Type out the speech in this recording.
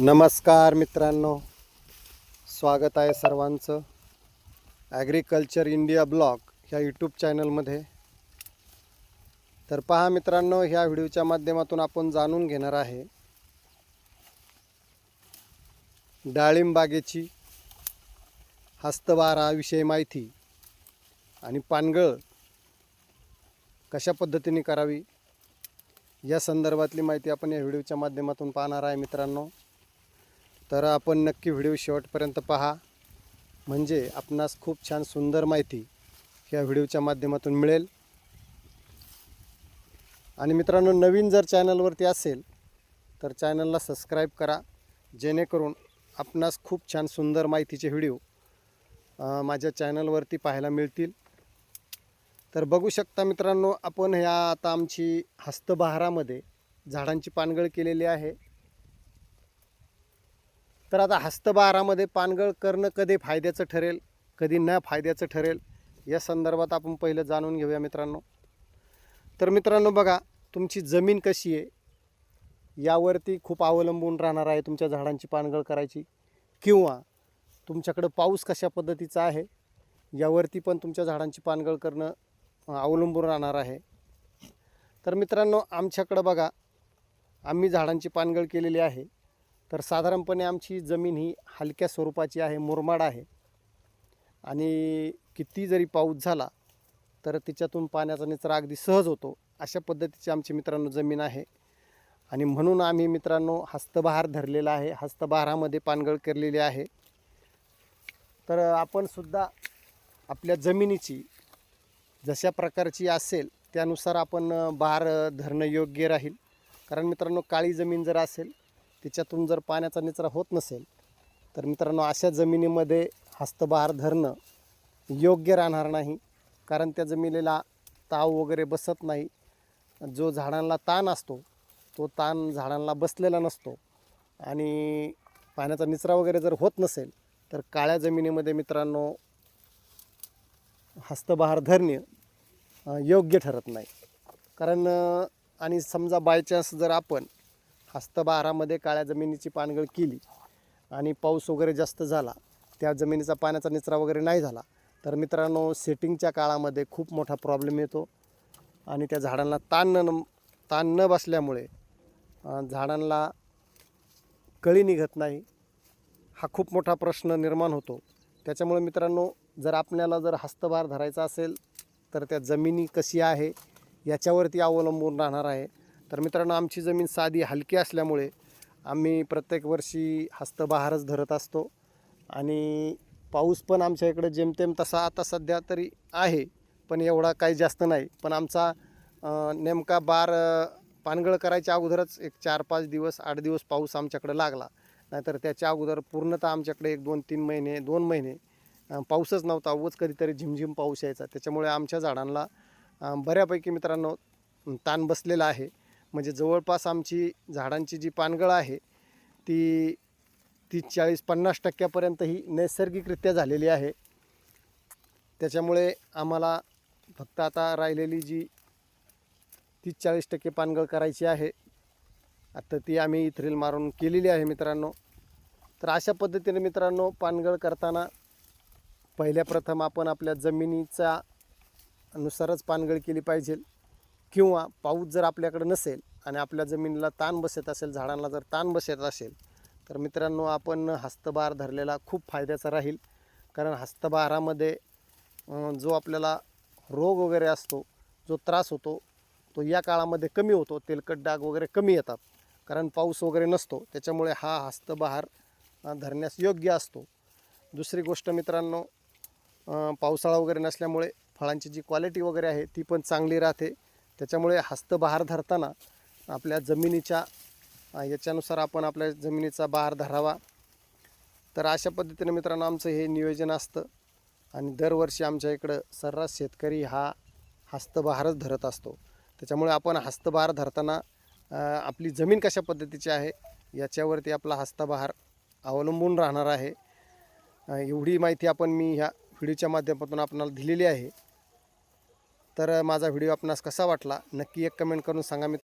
नमस्कार मित्रांनो. स्वागत आहे सर्वांचं. ॲग्रिकल्चर इंडिया ब्लॉग ह्या यूट्यूब चॅनलमध्ये तर पहा मित्रांनो ह्या व्हिडिओच्या माध्यमातून आपण जाणून घेणार आहे. डाळिंब बागेची माहिती आणि पानगळ कशा पद्धतीने करावी या संदर्भातली माहिती आपण या व्हिडिओच्या माध्यमातून पाहणार आहे मित्रांनो. तर आपण नक्की व्हिडिओ शेवटपर्यंत पहा. म्हणजे आपणास खूप छान सुंदर माहिती ह्या व्हिडिओच्या माध्यमातून मिळेल. आणि मित्रांनो नवीन जर चॅनलवरती असेल तर चॅनलला सबस्क्राईब करा. जेणेकरून आपणास खूप छान सुंदर माहितीचे व्हिडिओ माझ्या चॅनलवरती पाहायला मिळतील. तर बघू शकता मित्रांनो आपण ह्या आता आमची हस्तबहारामध्ये झाडांची पानगळ केलेली आहे. तर आता हस्तबारामध्ये पानगळ करणं कधी फायद्याचं ठरेल कधी न फायद्याचं ठरेल या संदर्भात आपण पहिलं जाणून घेऊया मित्रांनो. तर मित्रांनो बघा तुमची जमीन कशी आहे? यावरती खूप अवलंबून राहणार आहे तुमच्या झाडांची पानगळ करायची. किंवा तुमच्याकडं पाऊस कशा पद्धतीचा आहे? यावरती पण तुमच्या झाडांची पानगळ करणं अवलंबून राहणार आहे. तर मित्रांनो आमच्याकडं बघा आम्ही झाडांची पानगळ केलेली आहे. तर साधारणपणे आमची जमीन ही हलक्या स्वरूपाची आहे मुरमाड आहे. आणि किती जरी पाऊस झाला तर तिच्यातून पाण्याचा निचरा अगदी सहज होतो. अशा पद्धतीची आमची मित्रांनो जमीन आहे. आणि म्हणून आम्ही मित्रांनो हस्तबहार धरलेला आहे. हस्तबहारामध्ये पानगळ केलेली आहे. तर आपणसुद्धा आपल्या जमिनीची जशा प्रकारची असेल त्यानुसार आपण अ, बहार धरणं योग्य राहील. कारण मित्रांनो काळी जमीन जर असेल तिच्यातून जर पाण्याचा निचरा होत नसेल तर मित्रांनो अशा जमिनीमध्ये हस्तबहार धरणं योग्य राहणार नाही. कारण त्या जमिनीला ताव वगैरे बसत नाही. जो झाडांना ताण असतो तो ताण झाडांना बसलेला नसतो. आणि पाण्याचा निचरा वगैरे जर होत नसेल तर काळ्या जमिनीमध्ये मित्रांनो हस्तबहार धरणे योग्य ठरत नाही. कारण आणि समजा बाय चान्स जर आपण हस्तबहारामध्ये काळ्या जमिनीची पानगळ केली आणि पाऊस वगैरे जास्त झाला त्या जमिनीचा पाण्याचा निचरा वगैरे नाही झाला तर मित्रांनो सेटिंगच्या काळामध्ये खूप मोठा प्रॉब्लेम येतो आणि त्या झाडांना ताण न ताण न बसल्यामुळे झाडांना कळी निघत नाही हा खूप मोठा प्रश्न निर्माण होतो. त्याच्यामुळे मित्रांनो जर आपल्याला जर हस्तभार धरायचा असेल तर त्या जमिनी कशी आहे याच्यावरती अवलंबून राहणार आहे. तर मित्रांनो आमची जमीन साधी हलकी असल्यामुळे आम्ही प्रत्येक वर्षी हस्तबहारच धरत असतो. आणि पाऊस पण आमच्या इकडे जेमतेम तसा आता सध्या तरी आहे पण एवढा काही जास्त नाही. पण आमचा नेमका बार पानगळ करायच्या अगोदरच एक चार पाच दिवस आठ दिवस पाऊस आमच्याकडे लागला. नाहीतर त्याच्या अगोदर पूर्णतः आमच्याकडे एक दोन तीन महिने दोन महिने पाऊसच नव्हता. अवघंच कधीतरी झिमझिम पाऊस यायचा. त्याच्यामुळे आमच्या झाडांना बऱ्यापैकी मित्रांनो ताण बसलेला आहे. म्हणजे जवळपास आमची झाडांची जी पानगळ आहे ती तीस चाळीस पन्नास टक्क्यापर्यंत ही नैसर्गिकरित्या झालेली आहे. त्याच्यामुळे आम्हाला फक्त आता राहिलेली जी तीस चाळीस टक्के पानगळ करायची आहे आता ती आम्ही इथरील मारून केलेली आहे मित्रांनो. तर अशा पद्धतीने मित्रांनो पानगळ करताना पहिल्या प्रथम आपण आपल्या जमिनीचा नुसारच पानगळ केली पाहिजे. किंवा पाऊस जर आपल्याकडे नसेल आणि आपल्या जमिनीला ताण बसत असेल झाडांना जर ताण बसत असेल तर मित्रांनो आपण हस्तभार धरलेला खूप फायद्याचा राहील. कारण हस्तभारामध्ये जो आपल्याला रोग वगैरे असतो जो त्रास होतो तो या काळामध्ये कमी होतो. तेलकट डाग वगैरे कमी येतात. कारण पाऊस वगैरे नसतो. त्याच्यामुळे हा हस्तबहार धरण्यास योग्य असतो. दुसरी गोष्ट मित्रांनो पावसाळा वगैरे नसल्यामुळे फळांची जी क्वालिटी वगैरे आहे ती पण चांगली राहते. त्याच्यामुळे हस्तबहार धरताना आपल्या जमिनीच्या याच्यानुसार आपण आपल्या जमिनीचा बहार धरावा. तर अशा पद्धतीने मित्रांनो आमचं हे नियोजन असतं. आणि दरवर्षी आमच्या इकडं सर्रास शेतकरी हा हस्तबहारच धरत असतो. त्याच्यामुळे आपण हस्तबहार धरताना आपली जमीन कशा पद्धतीची आहे याच्यावरती आपला हस्तबहार अवलंबून राहणार आहे. एवढी माहिती आपण मी ह्या व्हिडिओच्या माध्यमातून आपणाला दिलेली आहे. तर माझा व्हिडिओ आपणास कसा वाटला नक्की एक कमेंट करून सांगा मित्र